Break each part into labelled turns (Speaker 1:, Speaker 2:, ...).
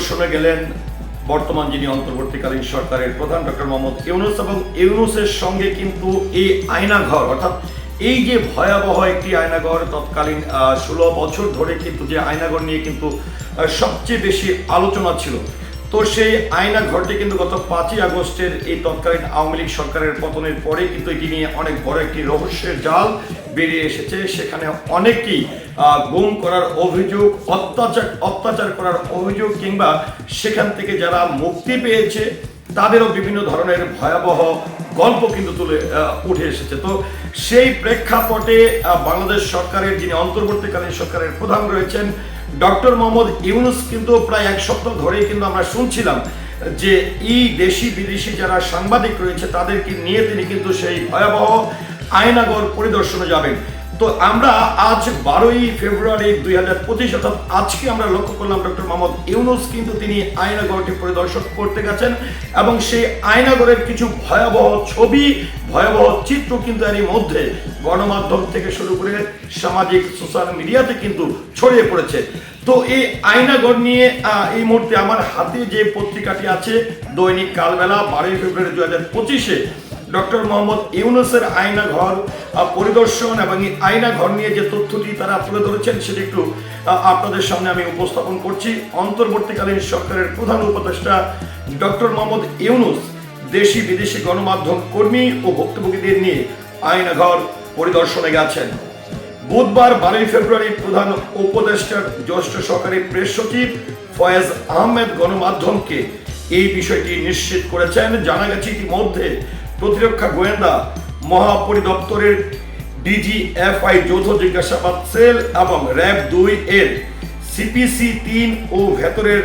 Speaker 1: পরিদর্শনে গেলেন বর্তমান যিনি অন্তর্বর্তীকালীন সরকারের প্রধান ডক্টর মোহাম্মদ ইউনুস এবং ইউনুসের সঙ্গে কিন্তু এই আয়নাঘর, অর্থাৎ এই যে ভয়াবহ একটি আয়নাঘর তৎকালীন ষোলো বছর ধরে কিন্তু যে আয়নাঘর নিয়ে কিন্তু সবচেয়ে বেশি আলোচনা ছিল। তো সেই আয়না ঘরটি কিন্তু গত পাঁচই আগস্টের এই তৎকালীন আওয়ামী লীগ সরকারের পতনের পরে কিন্তু এটি নিয়ে অনেক বড় একটি রহস্যের জাল বেরিয়ে এসেছে। সেখানে অনেকেই গুম করার অভিযোগ, অত্যাচার অত্যাচার করার অভিযোগ কিংবা সেখান থেকে যারা মুক্তি পেয়েছে, তাদেরও বিভিন্ন ধরনের ভয়াবহ গল্প কিন্তু তুলে উঠে এসেছে। তো সেই প্রেক্ষাপটে বাংলাদেশ সরকারের যিনি অন্তর্বর্তীকালীন সরকারের প্রধান রয়েছেন ডক্টর মোহাম্মদ ইউনুস কিন্তু প্রায় এক সপ্তাহ ধরেই কিন্তু আমরা শুনছিলাম যে এই দেশি বিদেশি যারা সাংবাদিক রয়েছে তাদেরকে নিয়ে তিনি কিন্তু সেই ভয়াবহ আয়নাগর পরিদর্শনে যাবেন। তো আমরা আজ বারোই ফেব্রুয়ারি দুই হাজার পঁচিশ, অর্থাৎ আজকে আমরা লক্ষ্য করলাম ডক্টর মোহাম্মদ ইউনুস, কিন্তু তিনি আয়নাগরটি পরিদর্শন করতে গেছেন এবং সেই আয়নাগরের কিছু ভয়াবহ ছবি, ভয়াবহ চিত্র কিন্তু এরই মধ্যে গণমাধ্যম থেকে শুরু করে সামাজিক সোশ্যাল মিডিয়াতে কিন্তু ছড়িয়ে পড়েছে। তো এই আয়নাগর নিয়ে এই মুহূর্তে আমার হাতে যে পত্রিকাটি আছে, দৈনিক কালবেলা, বারোই ফেব্রুয়ারি দু হাজার পঁচিশে ডক্টর মোহাম্মদ ইউনুসের আয়না ঘর পরিদর্শন এবং এই আয়না ঘর নিয়ে যে তথ্যটি তারা তুলে ধরেছেন, সেটি একটু আপনাদের সামনে আমি উপস্থাপন করছি। অন্তর্বর্তীকালীন সরকারের প্রধান উপদেষ্টা ডক্টর মোহাম্মদ ইউনুস দেশি বিদেশি গণমাধ্যম কর্মী ও ভুক্তভোগীদের নিয়ে আয়না ঘর পরিদর্শনে গেছেন। বুধবার বারোই ফেব্রুয়ারি প্রধান উপদেষ্টার জ্যেষ্ঠ সহকারী প্রেস সচিব ফয়েজ আহমেদ গণমাধ্যমকে এই বিষয়টি নিশ্চিত করেছেন। জানা গেছে, ইতিমধ্যে প্রতিরক্ষা গোয়েন্দা মহাপরিদপ্তরের ডিজিএফআই যৌথ জিজ্ঞাসাবাদ সেল এবং র্যাব দুই এর সিপিসি তিন ও ভেতরের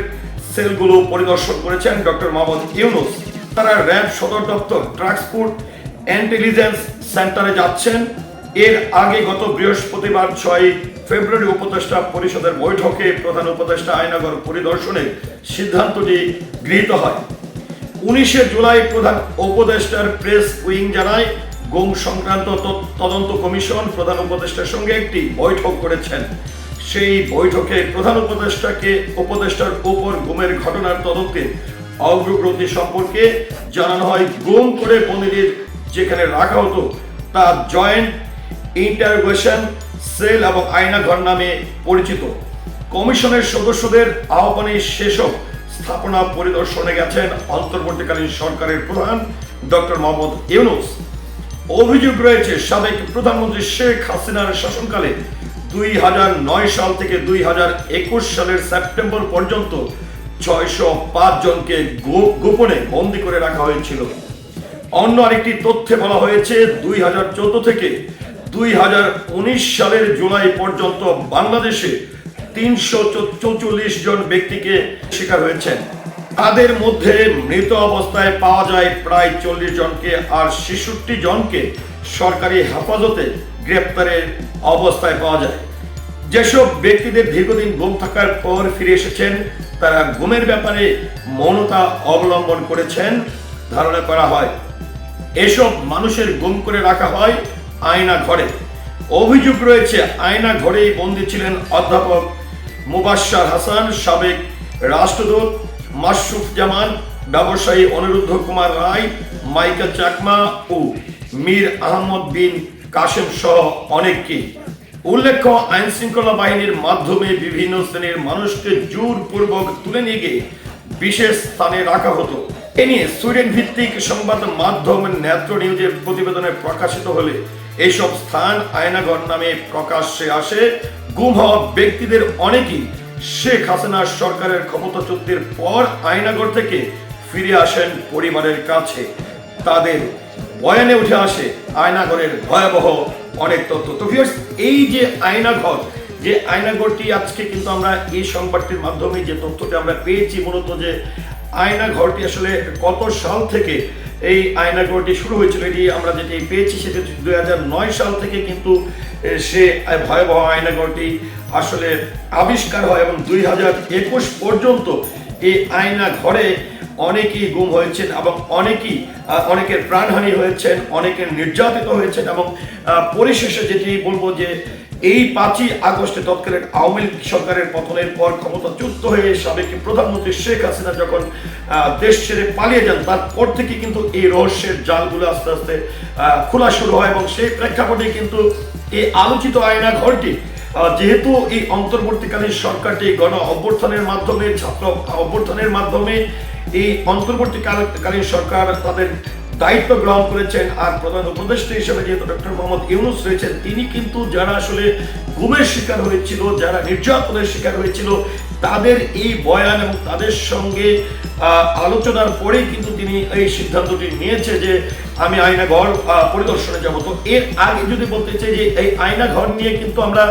Speaker 1: সেলগুলো পরিদর্শন করেছেন ডক্টর মোহাম্মদ ইউনুস। তারা র্যাব সদর দপ্তর ট্রান্সপোর্ট ইন্টেলিজেন্স সেন্টারে যাচ্ছেন। এর আগে গত বৃহস্পতিবার ছয় ফেব্রুয়ারি উপদেষ্টা পরিষদের বৈঠকে প্রধান উপদেষ্টা আয়নাগর পরিদর্শনের সিদ্ধান্তটি গৃহীত হয়। উনিশে জুলাই প্রধান উপদেষ্টার প্রেস উইং জানায়, গুম সংক্রান্ত তদন্ত কমিশন প্রধান উপদেষ্টার সঙ্গে একটি বৈঠক করেছেন। সেই বৈঠকে প্রধান উপদেষ্টাকে উপদেষ্টার উপর গুমের ঘটনার তদন্তে অগ্রগতি সম্পর্কে জানানো হয়। গুম করে বন্দীদের যেখানে রাখা হতো, তা জয়েন্ট ইন্টারোগেশন সেল এবং আয়নাঘর নামে পরিচিত। কমিশনের সদস্যদের আহ্বানে সেসব স্থাপনা পরিদর্শনে গেছেন অন্তর্বর্তীকালীন সরকারের প্রধান ডক্টর মোহাম্মদ ইউনুস। অভিযোগ রয়েছে, সাবেক প্রধানমন্ত্রী শেখ হাসিনার শাসনকালে দুই হাজার নয় সাল থেকে দুই হাজার একুশ সালের সেপ্টেম্বর পর্যন্ত ছয়শো পাঁচ জনকে গোপনে বন্দী করে রাখা হয়েছিল। অন্য আরেকটি তথ্যে বলা হয়েছে, দুই হাজার চোদ্দ থেকে দুই হাজার উনিশ সালের জুলাই পর্যন্ত বাংলাদেশে তিনশো চৌচল্লিশ জন ব্যক্তিকে শিকার হয়েছেন। তাদের মধ্যে মৃত অবস্থায় পাওয়া যায় প্রায় চল্লিশ জনকে, আর ছেষট্টি জনকে সরকারি হেফাজতে গ্রেপ্তারের অবস্থায় পাওয়া যায়। যেসব ব্যক্তিদের দীর্ঘদিন গুম থাকার পর ফিরে এসেছেন, তারা গুমের ব্যাপারে মৌনতা অবলম্বন করেছেন, ধারণা করা হয়। এসব মানুষের গুম করে রাখা হয় আয়না ঘরে অভিযোগ রয়েছে আয়না ঘরেই বন্দী ছিলেন অধ্যাপক মুবাশশার হাসান, সাবেক রাষ্ট্রদূত মাসুফ জামান, ব্যবসায়ী অনিরুদ্ধ কুমার রায় মাইকা চাকমা ও মীর আহমদ বিন কাশেম সহ অনেককে। উল্লেখ্য আইন শৃঙ্খলা বাহিনীর মাধ্যমে বিভিন্ন শ্রেণির মানুষকে জোরপূর্বক তুলে নিয়ে গিয়ে বিশেষ স্থানে রাখা হতো। এ নিয়ে সুইডেন ভিত্তিক সংবাদ মাধ্যম নেত্র নিউজের প্রতিবেদনে প্রকাশিত হলে এইসব স্থান আয়নাঘর নামে প্রকাশ্যে আসে। গুম হওয়া ব্যক্তিদের অনেকেই শেখ হাসিনার সরকারের ক্ষমতাচ্যুতির পর আয়নাগর থেকে ফিরে আসেন পরিবারের কাছে। তাদের বয়ানে উঠে আসে আয়নাঘরের ভয়াবহ অনেক তথ্য। তো এই যে আয়নাঘর যে আয়নাঘরটি আজকে কিন্তু আমরা এই সংবাদটির মাধ্যমে যে তথ্যটি আমরা পেয়েছি, মূলত যে আয়নাঘরটি আসলে কত সাল থেকে এই আয়নাঘরটি শুরু হয়েছিল, এটি আমরা যেটি পেয়েছি সেটি দুই হাজার নয় সাল থেকে কিন্তু সে ভয়াবহ আয়নাঘরটি আসলে আবিষ্কার হয় এবং দুই হাজার একুশ পর্যন্ত এই আয়না ঘরে অনেকেই গুম হয়েছেন এবং অনেকেই অনেকের প্রাণহানি হয়েছেন, অনেকের নির্যাতিত হয়েছেন এবং পরিশেষে যেটি বলব যে এই পাঁচই আগস্টে তৎকালীন আওয়ামী লীগ সরকারের পতনের পর ক্ষমতাচ্যুত হয়ে সাবেক প্রধানমন্ত্রী শেখ হাসিনা যখন দেশ ছেড়ে পালিয়ে যান, তারপর থেকে কিন্তু এই রহস্যের জালগুলো আস্তে আস্তে খোলা শুরু হয় এবং সেই প্রেক্ষাপটে কিন্তু এই আলোচিত আয়না ঘরটি। যেহেতু এই অন্তর্বর্তীকালীন সরকারটি গণ অভ্যর্থনের মাধ্যমে, ছাত্র অভ্যর্থনের মাধ্যমে এই অন্তর্বর্তীকালীন সরকার তাদের দায়িত্ব গ্রহণ করেছেন আর প্রধান উপদেষ্টা হিসেবে যেহেতু ডক্টর মোহাম্মদ ইউনুস রয়েছেন, তিনি কিন্তু যারা আসলে গুমের শিকার হয়েছিল, যারা নির্যাতনের শিকার হয়েছিল, তাদের এই বয়ান এবং তাদের সঙ্গে আলোচনার পরেই কিন্তু তিনি এই সিদ্ধান্তটি নিয়েছে যে আমি আয়না ঘর পরিদর্শনে যাব। তো এর আগে যদি বলতে চাই যে এই আয়না ঘর নিয়ে কিন্তু আমরা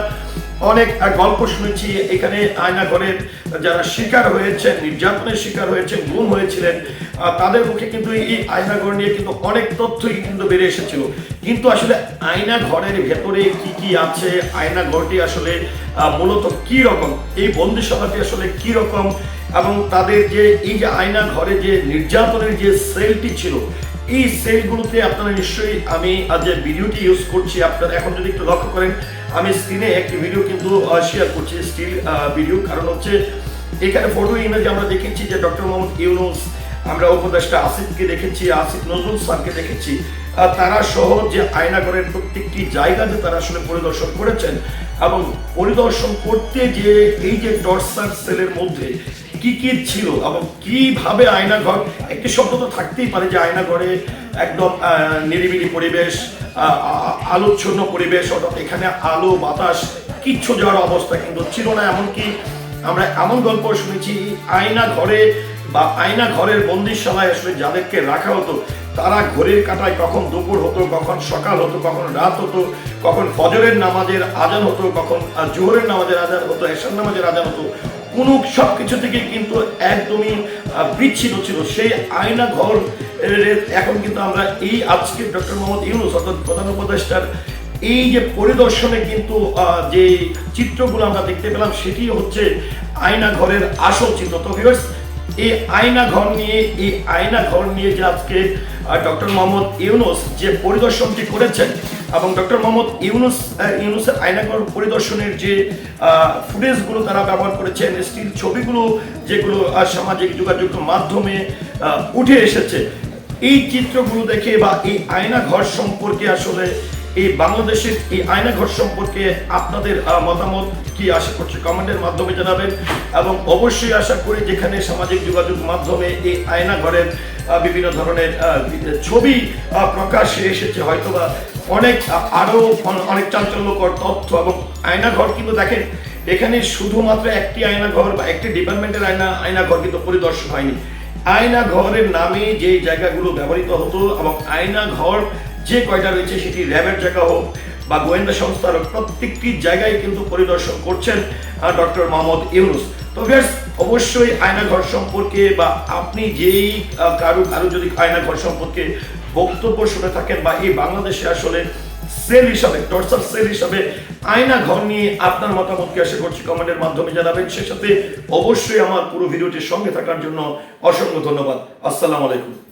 Speaker 1: অনেক গল্প শুনেছি। এখানে আয়না ঘরের যারা শিকার হয়েছে নির্যাতনের শিকার হয়েছে গুম হয়েছিলেন তাদের মুখে কিন্তু এই আয়না ঘর নিয়ে কিন্তু অনেক তথ্যই কিন্তু বেড়ে এসেছিল। কিন্তু আসলে আয়না ঘরের ভেতরে কি কি আছে? আয়না ঘরটি আসলে মূলত কি রকম? এই বন্দিশালাটি আসলে কি রকম? এবং তাদের যে, এই যে আয়না ঘরে যে নির্যাতনের যে সেলটি ছিল এই সেলগুলোতে আপনারা নিশ্চয়ই, আমি যে ভিডিওটি ইউজ করছি, আপনারা এখন যদি একটু লক্ষ্য করেন, আমি স্ক্রিনে একটি ভিডিও কিন্তু শেয়ার করছি স্টিল ভিডিও কারণ হচ্ছে, এখানে ফটো ইমেজ আমরা দেখেছি যে ডক্টর মোহাম্মদ ইউনুস, আমরা উপদেষ্টা আসিফকে দেখেছি, আসিফ নজরুল স্যারকে দেখেছি। তারা সহ যে আয়নাগরের প্রত্যেকটি জায়গা যে তারা আসলে পরিদর্শন করেছেন, এবং পরিদর্শন করতে যে এই যে টর্চার সেলের মধ্যে কি কি ছিল এবং কীভাবে আয়নাঘর, একটি শব্দ তো থাকতেই পারে যে আয়নাঘরে একদম নিরিবিলি পরিবেশ আলোচ্ছন্ন পরিবেশ, অর্থাৎ এখানে আলো, বাতাস, কিচ্ছু যাওয়ার অবস্থা কিন্তু ছিল না। এমনকি আমরা এমন গল্প শুনেছি আয়না ঘরে বা আয়না ঘরের বন্দিশালায় আসলে যাদেরকে রাখা হতো, তারা ঘড়ির কাটায় কখন দুপুর হতো, কখন সকাল হতো, কখন রাত হতো, কখন ফজরের নামাজের আজান হতো, কখন জোহরের নামাজের আজান হতো, এশার নামাজের আজান হতো কোনো সব কিছু থেকে কিন্তু একদমই বিচ্ছিন্ন ছিল। সেই আয়না ঘর এখন কিন্তু আমরা এই আজকে ডক্টর মোহাম্মদ ইউনুস, অর্থাৎ প্রধান উপদেষ্টার এই যে পরিদর্শনে কিন্তু যে চিত্রগুলো আমরা দেখতে পেলাম, সেটি হচ্ছে আয়না ঘরের আসল চিত্র। তো এই আয়না ঘর নিয়ে, এই আয়না ঘর নিয়ে যে আজকে ডক্টর মোহাম্মদ ইউনুস যে পরিদর্শনটি করেছেন এবং ডক্টর মোহাম্মদ ইউনুস ইউনুসের আয়নাঘর পরিদর্শনের যে ফুটেজগুলো তারা ব্যবহার করেছেন, স্টিল ছবিগুলো যেগুলো সামাজিক যোগাযোগ মাধ্যমে উঠে এসেছে, এই চিত্রগুলো দেখে বা এই আয়না ঘর সম্পর্কে আসলে এই বাংলাদেশের এই আয়না ঘর সম্পর্কে আপনাদের মতামত কি আশা করছি কমেন্টের মাধ্যমে জানাবেন। এবং অবশ্যই আশা করি যেখানে সামাজিক যোগাযোগ মাধ্যমে এই আয়না ঘরের বিভিন্ন ধরনের ছবি আহ, প্রকাশ্যে এসেছে হয়তোবা অনেক আহ, আরও অন- অনেক চাঞ্চল্যকর তথ্য এবং আয়না ঘর কিন্তু দেখেন এখানে শুধুমাত্র একটি আয়না ঘর বা একটি ডিপার্টমেন্টের আয়না আয়না ঘর কিন্তু পরিদর্শন হয়নি। আয়না ঘরের নামে যে জায়গাগুলো ব্যবহৃত হতো এবং আয়না ঘর যে কয়টা রয়েছে সেটি র্যাবের জায়গা হোক বা গোয়েন্দা সংস্থার প্রত্যেকটি জায়গায় কিন্তু পরিদর্শন করছেন ডক্টর মোহাম্মদ ইউনুস। তো ভিউয়ার্স, অবশ্যই আয়না ঘর সম্পর্কে বা আপনি যেই কারও কারও যদি আয়না ঘর সম্পর্কে বক্তব্য শুনে থাকেন বা এই বাংলাদেশে আসলে সেল হিসাবে, টর্চার সেল হিসাবে আয়না ঘর নিয়ে আপনার মতামতকে আশা করছি কমেন্টের মাধ্যমে জানাবেন। সে সাথে অবশ্যই আমার পুরো ভিডিওটির সঙ্গে থাকার জন্য অসংখ্য ধন্যবাদ। আসসালামু আলাইকুম।